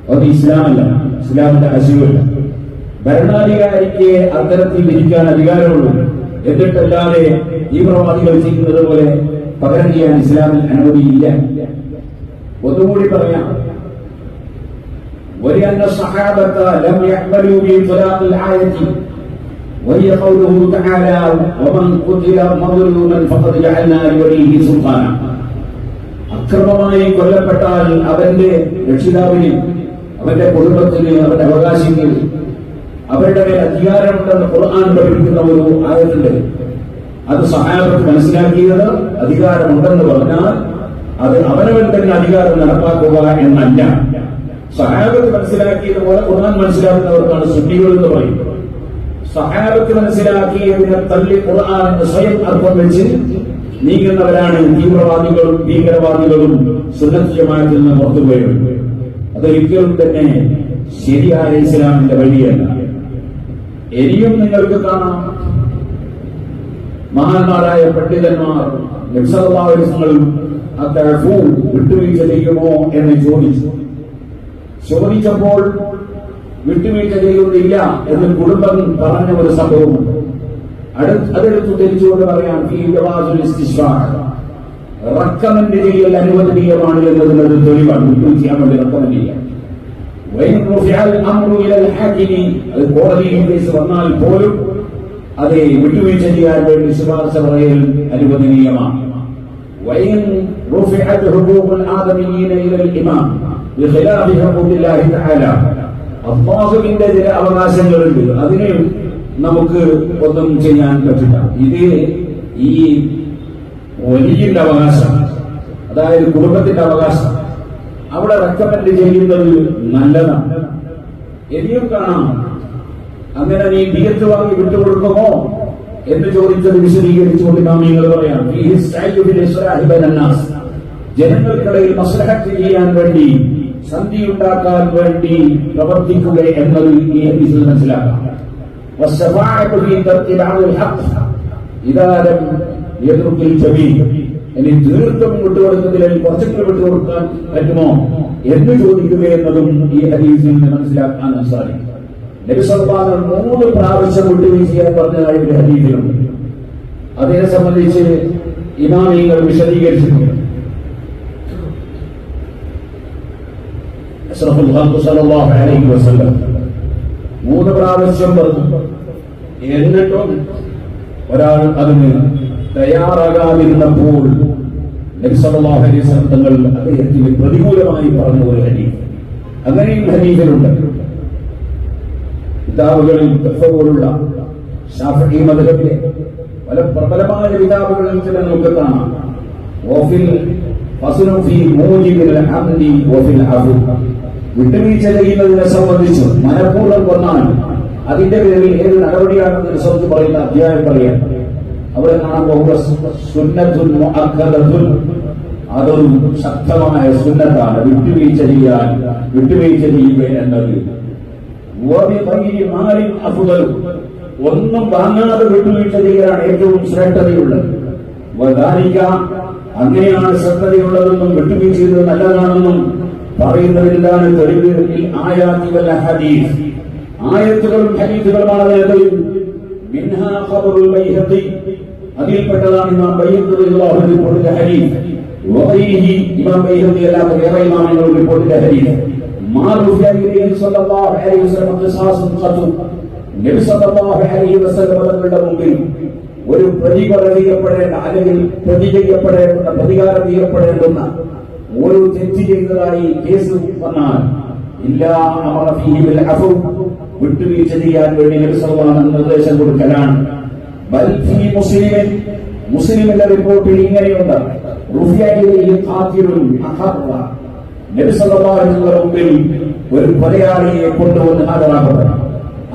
അത് ഇസ്ലാമല്ല. ഇസ്ലാമിന്റെ അശുവല്ല. ഭരണാധികാരിക്ക് അത്തരത്തിൽ ഇരിക്കാൻ അധികാരമുള്ളൂ. എന്നിട്ടല്ലാതെ തീവ്രവാദികൾ ചെയ്യുന്നത് പോലെ പകരം ചെയ്യാൻ ഇസ്ലാമിൽ അനുമതിയില്ല. ഒന്നുകൂടി പറയാം ولأن الصحابة لم يعملوا بإطلاق الآية وهي قوله تعالى ومن قتل مظلوما فقد جعلنا لوليه سلطانا അക്രമമായി കൊല്ലപ്പെട്ടാൽ അവന്റെ രക്ഷിതാവിന് അവന്റെ കുടുംബത്തിന് അവന്റെ അവകാശിക്ക് അവരുടെ മേൽ അധികാരമുണ്ടെന്ന് ഖുർആൻ പഠിപ്പിക്കുന്ന ഒരു ആയത്തുണ്ട് അത് സഹാബത്ത് മനസ്സിലാക്കിയത് അധികാരമുണ്ടെന്ന് പറഞ്ഞാൽ അത് അവനവൻ തന്നെ അധികാരം നടപ്പാക്കുക എന്നല്ല. സഹാബത്ത് മനസ്സിലാക്കിയതുപോലെ ഖുർആൻ മനസ്സിലാക്കുന്നവർക്കാണ് സുന്നികൾ എന്ന് പറയുന്നത് സഹാബത്ത് മനസ്സിലാക്കിയതിനെ തള്ളി ഖുർആൻ എന്ന് സ്വയം അർത്ഥം വെച്ച് നീങ്ങുന്നവരാണ് തീവ്രവാദികളും ഭീകരവാദികളും സുന്നത്ത് നിന്ന് പുറത്തുപോയത് അതൊരിക്കലും തന്നെ ശരിയായ ഇസ്ലാമിന്റെ വഴിയല്ല. ഇനിയും നിങ്ങൾക്ക് കാണാം. മഹാന്മാരായ പണ്ഡിതന്മാർ നക്സലവാദികളും അത്തഴഫു വിട്ടുവീഴ്ച ചെയ്യുമോ എന്ന് ചോദിച്ചു. ചോദിച്ചപ്പോൾ വിട്ടുവീഴ്ച ചെയ്യുന്നില്ല എന്ന് കുടുംബം പറഞ്ഞ ഒരു സംഭവമുണ്ട്. അതെടുത്ത് തിരിച്ചുകൊണ്ട് പറയാം റക്കമെന്റ് ചെയ്യൽ അനുവദനീയമാണ് എന്നതിനൊരു തെളിവാണ്. വിട്ടുവീഴ്ച ചെയ്യാൻ വേണ്ടി റക്കമെന്റ് ചെയ്യാം അത് കോടതിയിൽ കേസ് വന്നാൽ പോലും അത് വിട്ടുവീഴ്ച ചെയ്യാൻ വേണ്ടി ശുപാർശ പറയൽ അനുവദനീയമാണ്. وإن رفعت حقوق الآدميين إلى الإمام بخلاف حقوق الله تعالى അള്ളാഹുവിന്റെ ചില അവകാശങ്ങളുണ്ട് അതിന് നമുക്ക് ഒന്നും ചെയ്യാൻ പറ്റില്ല ഇത് ഈ വലിയ അവകാശം അതായത് കുടുംബത്തിന്റെ അവകാശം അവിടെ റെക്കമെൻഡ് ചെയ്യുന്നത് നല്ലതാണ് ഇനിയും കാണാം അങ്ങനെ നീ ബിയത്ത് വാങ്ങി വിട്ടുകൊടുക്കുമോ എന്ന് ചോദിച്ചത് വിശദീകരിച്ചുകൊണ്ട് ഇമാമിയങ്ങൾ പറയാണ് ജനങ്ങൾക്കിടയിൽ മസ്ലഹത്ത് ചെയ്യാൻ വേണ്ടി സന്ധി ഉണ്ടാക്കാൻ വേണ്ടി പ്രവർത്തിക്കുക എന്നത് ഈ ഹദീസിൽ മനസ്സിലാക്കാം. ഇതാരം എതിർപ്പിൽ ചെവി ഇനി തീർത്തും വിട്ടുകൊടുക്കുന്നതിൽ കുറച്ചെങ്കിലും വിട്ടുകൊടുക്കാൻ പറ്റുമോ എന്ന് ചോദിക്കുക എന്നതും ഈ ഹദീസിൽ നിന്ന് മനസ്സിലാക്കാൻ സാധിക്കും. മൂന്ന് പ്രാവശ്യം വിട്ടുവീഴ്ച പറഞ്ഞതായി ഒരു ഹരീതിയുണ്ട് അതിനെ സംബന്ധിച്ച് ഇമാമികൾ വിശദീകരിച്ചിട്ടുണ്ട്. മൂന്ന് പ്രാവശ്യം പറഞ്ഞു. എന്നിട്ടും ഒരാൾ അതിന് തയ്യാറാകാതിരുന്നപ്പോൾ തങ്ങൾ അദ്ദേഹത്തിന് പ്രതികൂലമായി പറഞ്ഞ ഒരു ഹരീഫ് അങ്ങനെയും കിതാബുകളിൽ പോലുള്ള ഷാഫി മധുരത്തിലെ പല പ്രബലമായ കിതാബുകളിൽ ചില നമുക്ക് കാണാം. ഓഫിൽ വിട്ടുവീഴ്ച ചെയ്യുന്നതിനെ സംബന്ധിച്ച് മനഃപൂർവം കൊന്നാൽ അതിന്റെ പേരിൽ ഏത് നടപടിയാണെന്ന് സംബന്ധിച്ച് പറയുന്ന അധ്യായം പറയാം. അവിടെ മുഅക്കദത്തുൽ അതൊരു ശക്തമായ സുന്നത്താണ്. വിട്ടുവീഴ്ച ചെയ്യാൻ വിട്ടുവീഴ്ച ചെയ്യുക എന്നത്. ഒന്നും വാങ്ങാതെ വിട്ടുവീഴ്ച ചെയ്യലാണ് ഏറ്റവും ശ്രേഷ്ഠതയുള്ളത്. വദാലിക അങ്ങനെയാണ് ശ്രദ്ധതയുള്ളതെന്നും വിട്ടുവീഴ്ച നല്ലതാണെന്നും പറയുന്നതിലാണ് തെളിവ് ഈ ആയാത്തി ഹദീസ് ആയത്തുകളും ഹദീസുകളുമാണ് അതിന് മിൻഹാ ഖബറുൽ ബൈഹഖി അതിൽപ്പെട്ടതാണ് ഇമാം ബൈഹഖി റളിയല്ലാഹു ഹദീസ്. വഗൈരിഹി ഇമാം ബൈഹഖി അല്ലാത്ത വേറെ ഇമാമുകൾ ഹദീസ്. നബി സല്ലല്ലാഹു അലൈഹി മുമ്പിൽ ഒരു പ്രതി പറയപ്പെടേണ്ട അല്ലെങ്കിൽ പ്രതി ചെയ്യപ്പെടേണ്ട പ്രതികാരം ചെയ്യപ്പെടേണ്ടുന്ന ഒരു തെറ്റ് ചെയ്തതായി കേസ് വന്നാൽ ഇല്ലാ വിട്ടുവീഴ്ച ചെയ്യാൻ വേണ്ടി നബിസ്വല്ലാഹു നിർദ്ദേശം കൊടുക്കലാണ്. മുസ്ലിമിന്റെ റിപ്പോർട്ടിൽ ഇങ്ങനെയുണ്ട്. അഖറ മുമ്പിൽ ഒരു കൊലയാളിയെ കൊണ്ടുവന്ന് ഹാജരാകപ്പെട്ടു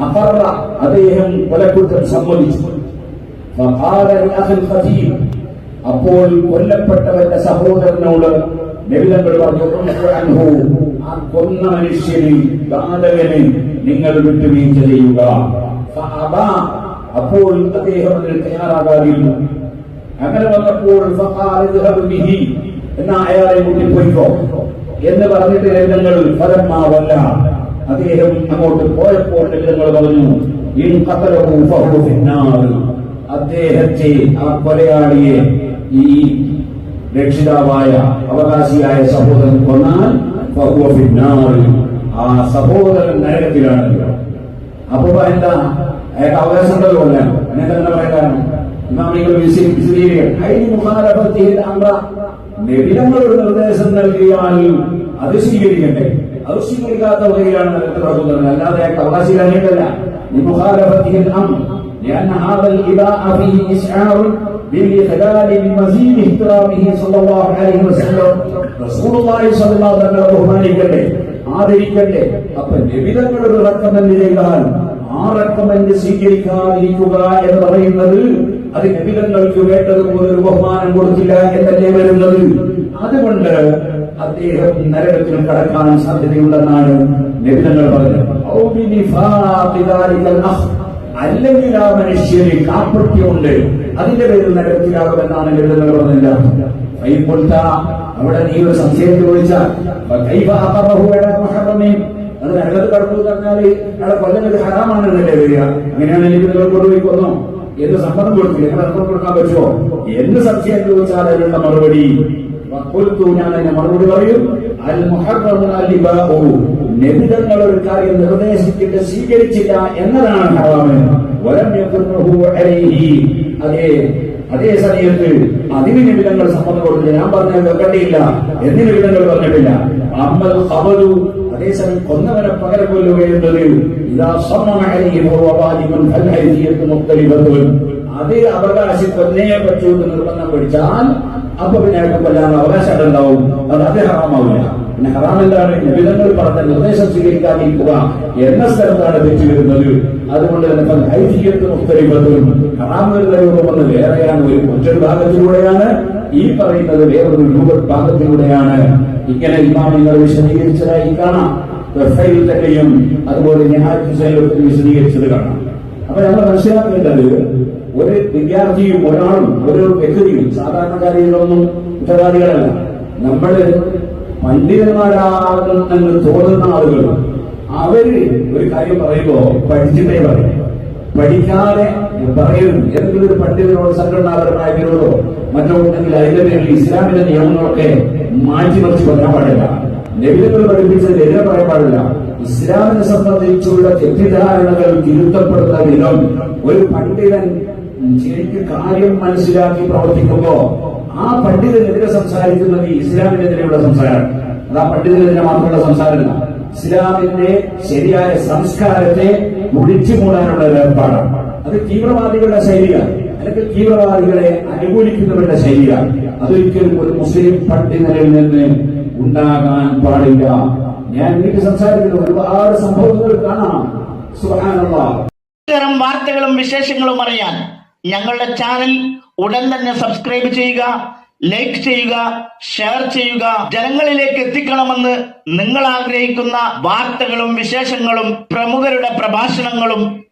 അപർണ അദ്ദേഹം കൊലക്കുറ്റം സമ്മതിച്ചു. അപ്പോൾ കൊല്ലപ്പെട്ടവന്റെ സഹോദരനോട് കൊന്ന നിങ്ങൾ വിട്ടുവീഴ്ച ചെയ്യുക. അപ്പോൾ അദ്ദേഹം തയ്യാറാകാതിരുന്നു. അങ്ങനെ വന്നപ്പോൾ എന്നാ അയാളെ കൂട്ടി പോയിക്കോ എന്ന് പറഞ്ഞിട്ട് രംഗങ്ങൾ ഫലമാവല്ല അദ്ദേഹം അങ്ങോട്ട് പോയപ്പോൾ രംഗങ്ങൾ പറഞ്ഞു അദ്ദേഹത്തെ ആ കൊലയാളിയെ ഈ രക്ഷിതാവായ അവകാശിയായ സഹോദരൻ കൊന്നാൽ. ആ സഹോദരൻ നരകത്തിലാണ്. അപ്പൊ എന്താ? അയാൾക്ക് അവകാശം ഉണ്ടല്ലോ അല്ല? തന്നെ പറയാൻ വിശദീകരിക്കണം. അതിന് മുഖാലഫത്തിൽ അമ്ര നബിതങ്ങളൊരു നിർദ്ദേശം നൽകിയാൽ അത് സ്വീകരിക്കട്ടെ അത് സ്വീകരിക്കാത്ത വകയിലാണ് നരകത്തിൽ നടക്കുന്നത് അല്ലാതെ അയാൾക്ക് അവകാശികളായിട്ടല്ല لمخالفته الامر لان هذا الاباء فيه اشعار بالاخلال بمزيد احترامه صلى الله عليه وسلم رسول الله صلى الله عليه وسلم ബഹുമാനിക്കട്ടെ ആദരിക്കട്ടെ അപ്പൊ നിബിതങ്ങൾ ഒരു റെക്കമെന്റ് ചെയ്താൽ ആ റെക്കമെന്റ് സ്വീകരിക്കാതിരിക്കുക എന്ന് പറയുന്നത് അത് നബിതങ്ങൾക്ക് വേണ്ടതുപോലെ ഒരു ബഹുമാനം കൊടുത്തില്ല എന്നല്ലേ വരുന്നത്? അതുകൊണ്ട് അദ്ദേഹം നരകത്തിനും കടക്കാൻ സാധ്യതയുണ്ടെന്നാണ് നബിതങ്ങൾ പറഞ്ഞത്. അല്ലെങ്കിൽ ആ മനുഷ്യന് കാപ്പൃത്യമുണ്ട്. അതിന്റെ പേരിൽ നരകത്തിലാകുമെന്നാണ് നിബിതങ്ങൾ പറഞ്ഞില്ല അവിടെ നീ ഒരു സംശയത്തിൽ ചോദിച്ചാൽ. അത് നരകത്ത് കടന്നു പറഞ്ഞാൽ അയാളെ ഒരു ഹറാമാണെന്നല്ലേ വരിക? അങ്ങനെയാണ് എനിക്ക് നിങ്ങൾ കൊണ്ടുപോയി കൊന്നോ. എന്ന് സമ്മതം കൊടുക്കും. നിങ്ങൾ അർത്ഥം കൊടുക്കാൻ പറ്റുമോ? എന്ത് സംശയം ചോദിച്ചാൽ അതിനുള്ള മറുപടി. ഞാൻ മറുപടി പറയും. അൽ ഒരു കാര്യം നിർദ്ദേശിച്ചിട്ട് സ്വീകരിച്ചില്ല എന്നതാണ് ഹറാമ്. അതേ അതേ സമയത്ത് അതിന് നിബിധങ്ങൾ സമ്മതം കൊടുത്തില്ല ഞാൻ പറഞ്ഞത് വെക്കട്ടിയില്ല എന്തിനു നിബിധങ്ങൾ പറഞ്ഞിട്ടില്ല? അമ്മൽ അതേസമയം കൊന്നവരെ പകരം കൊല്ലുക എന്നത് ഇതാ സ്വർണമായിരിക്കും അതേ അവകാശി കൊന്നയെ പറ്റൂ എന്ന് നിർബന്ധം പഠിച്ചാൽ അപ്പൊ പിന്നെ അയാൾക്ക് കൊല്ലാൻ അവകാശം ഉണ്ടാവും അത് അത് ഹറാമാവില്ല. പിന്നെ ഹറാം എന്താണ്? നിബിധങ്ങൾ പറഞ്ഞ നിർദ്ദേശം സ്വീകരിക്കാതിരിക്കുക എന്ന സ്ഥലത്താണ് തെറ്റ് വരുന്നത്. അതുകൊണ്ട് തന്നെ ഫൽ ഹൈദിയത്തു ഹറാമുകളുടെ വേറെയാണ് ഒരു മറ്റൊരു ഭാഗത്തിലൂടെയാണ്. ഈ പറയുന്നത് വേറൊരു രൂപ ഭാഗത്തിലൂടെയാണ് ഇങ്ങനെ ഇമാമിങ്ങൾ വിശദീകരിച്ചതായി കാണാം. തൊഫയിൽ അതുപോലെ ഞാറ്റുസൈലൊക്കെ വിശദീകരിച്ചത് കാണാം. അപ്പൊ നമ്മൾ മനസ്സിലാക്കേണ്ടത് ഒരു വിദ്യാർത്ഥിയും ഒരാളും ഒരു വ്യക്തിയും സാധാരണക്കാരികളൊന്നും കുറ്റവാളികളല്ല നമ്മൾ പണ്ഡിതന്മാരാകുന്നെന്ന് തോന്നുന്ന ആളുകൾ അവർ ഒരു കാര്യം പറയുമ്പോ പഠിച്ചിട്ടേ പറയും. പഠിക്കാതെ പറയുന്നു ഏതെങ്കിലും ഒരു പണ്ഡിതനോട് സംഘടനാപരമായ മറ്റോ ഉണ്ടെങ്കിൽ അതിന്റെ പേരിൽ ഇസ്ലാമിന്റെ നിയമങ്ങളൊക്കെ മാറ്റിമറിച്ച് പറയാൻ പാടില്ല. ലഭിതങ്ങൾ പഠിപ്പിച്ചത് എതിരെ പറയാൻ പാടില്ല. ഇസ്ലാമിനെ സംബന്ധിച്ചുള്ള തെറ്റിദ്ധാരണകൾ തിരുത്തപ്പെടുന്ന വിധം ഒരു പണ്ഡിതൻ ശരിക്കും കാര്യം മനസ്സിലാക്കി പ്രവർത്തിക്കുമ്പോ ആ പണ്ഡിതനെതിരെ സംസാരിക്കുന്നത് ഇസ്ലാമിനെതിരെയുള്ള സംസാരമാണ്. അത് ആ പണ്ഡിതനെതിരെ മാത്രമുള്ള സംസാരമല്ല. ഇസ്ലാമിന്റെ ശരിയായ സംസ്കാരത്തെ ഒഴിച്ചു മൂടാനുള്ള ഒരു ഏർപ്പാടാണ്. അത് തീവ്രവാദികളുടെ ശൈലിയാണ്. അല്ലെങ്കിൽ തീവ്രവാദികളെ അനുകൂലിക്കുന്നവരുടെ ശൈലിയാണ്. അതൊരിക്കലും ഒരു മുസ്ലിം പണ്ഡിതനിൽ നിന്ന് ഉണ്ടാകാൻ പാടില്ല. ഞാൻ വീട്ടിൽ സംസാരിക്കുന്ന ഒരുപാട് സംഭവങ്ങൾ കാണാം. ഇത്തരം വാർത്തകളും വിശേഷങ്ങളും അറിയാൻ ഞങ്ങളുടെ ചാനൽ ഉടൻ തന്നെ സബ്സ്ക്രൈബ് ചെയ്യുക ലൈക്ക് ചെയ്യുക ഷെയർ ചെയ്യുക. ജനങ്ങളിലേക്ക് എത്തിക്കണമെന്ന് നിങ്ങൾ ആഗ്രഹിക്കുന്ന വാർത്തകളും വിശേഷങ്ങളും പ്രമുഖരുടെ പ്രഭാഷണങ്ങളും